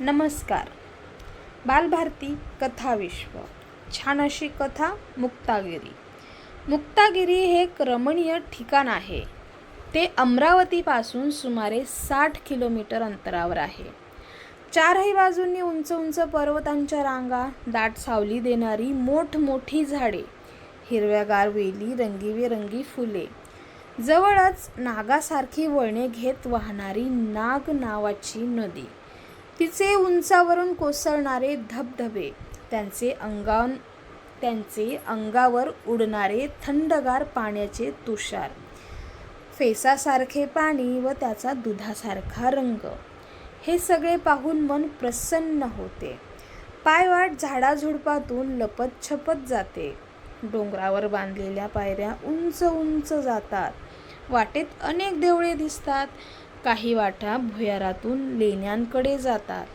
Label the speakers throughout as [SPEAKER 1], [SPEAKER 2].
[SPEAKER 1] नमस्कार. बालभारती कथाविश्व छान अशी कथा मुक्तागिरी. मुक्तागिरी हे एक रमणीय ठिकाण आहे. ते अमरावतीपासून सुमारे साठ किलोमीटर अंतरावर आहे. चारही बाजूंनी उंच उंच पर्वतांच्या रांगा दाट सावली देणारी मोठमोठी झाडे हिरव्यागार वेली रंगीबेरंगी फुले. जवळच नागासारखी वळणे घेत वाहणारी नाग नावाची नदी. तिचे उंचावरून कोसळणारे धबधबे त्यांचे अंगान त्यांचे अंगावर उडणारे थंडगार पाण्याचे तुषार फेसासारखे पाणी व त्याचा दुधासारखा रंग. हे सगळे पाहून मन प्रसन्न होते. पायवाट झाडाझुडपातून लपत छपत जाते. डोंगरावर बांधलेल्या पायऱ्या उंच उंच जातात. वाटेत अनेक देवळे दिसतात. काही वाटा भुयारातून लेण्यांकडे जातात.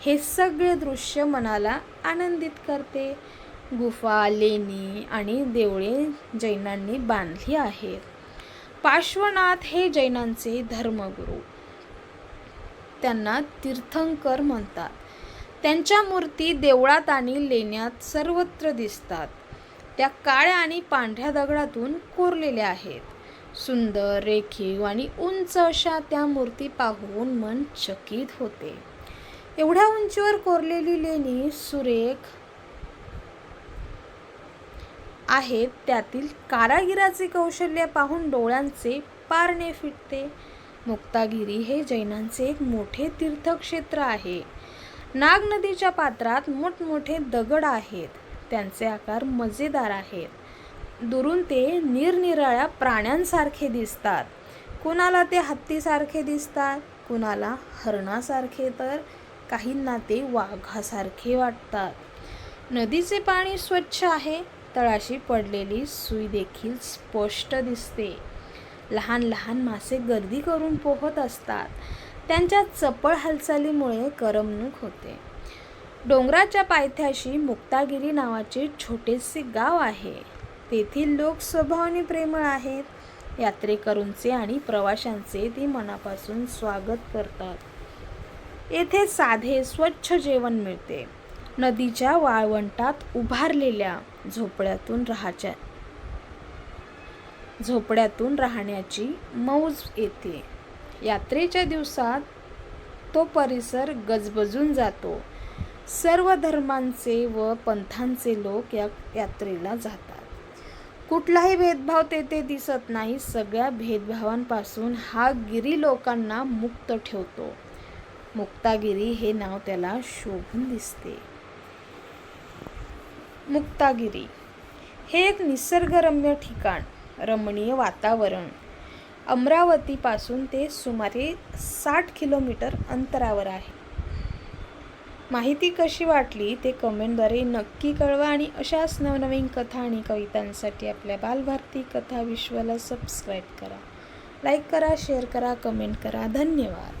[SPEAKER 1] हे सगळे दृश्य मनाला आनंदित करते. गुफा लेणी आणि देवळे जैनांनी बांधली आहेत. पार्श्वनाथ हे जैनांचे धर्मगुरू. त्यांना तीर्थंकर म्हणतात. त्यांच्या मूर्ती देवळात आणि लेण्यात सर्वत्र दिसतात. त्या काळ्या आणि पांढऱ्या दगडातून कोरलेल्या आहेत. सुंदर रेखीव आणि उंच अशा त्या मूर्ती पाहून मन चकित होते. एवढ्या उंचीवर कोरलेली लेणी सुरेख आहेत. त्यातील कारागिराचे कौशल्य पाहून डोळ्यांचे पारणे फिटते. मुक्तागिरी हे जैनांचे एक मोठे तीर्थक्षेत्र आहे. नाग नदीच्या पात्रात मोठमोठे दगड आहेत. त्यांचे आकार मजेदार आहेत. दुरून ते निरनिराळ्या प्राण्यांसारखे दिसतात. कुणाला ते हत्तीसारखे दिसतात कुणाला हरणासारखे तर काहींना ते वाघासारखे वाटतात. नदीचे पाणी स्वच्छ आहे तळाशी पडलेली सुई देखील स्पष्ट दिसते. लहान लहान मासे गर्दी करून पोहत असतात. त्यांच्या चपळ हालचालीमुळे करमणूक होते. डोंगराच्या पायथ्याशी मुक्तागिरी नावाचे छोटेसे गाव आहे. तेथील लोक स्वभावाने प्रेमळ आहेत. यात्रेकरूंचे आणि प्रवाशांचे ते मनापासून स्वागत करतात. येथे साधे स्वच्छ जेवण मिळते. नदीच्या वाळवंटात उभारलेल्या झोपड्यातून राहाच्या झोपड्यातून राहण्याची मौज येते. यात्रेच्या दिवसात तो परिसर गजबजून जातो. सर्व धर्मांचे व पंथांचे लोक या यात्रेला जातात. कुठलाही भेदभाव तेथे दिसत नाही. सगळ्या भेदभावांपासून हा गिरी लोकांना मुक्त ठेवतो. मुक्तागिरी हे नाव त्याला शोभून दिसते. मुक्तागिरी हे एक निसर्गरम्य ठिकाण रमणीय वातावरण. अमरावतीपासून ते सुमारे साठ किलोमीटर अंतरावर आहे. माहिती कशी वाटली ते कमेंटद्वारे नक्की कळवा आणि अशाच नवनवीन कथा आणि कवितांसाठी आपल्या बालभारती कथा विश्वाला सबस्क्राईब करा. लाईक करा शेअर करा कमेंट करा. धन्यवाद.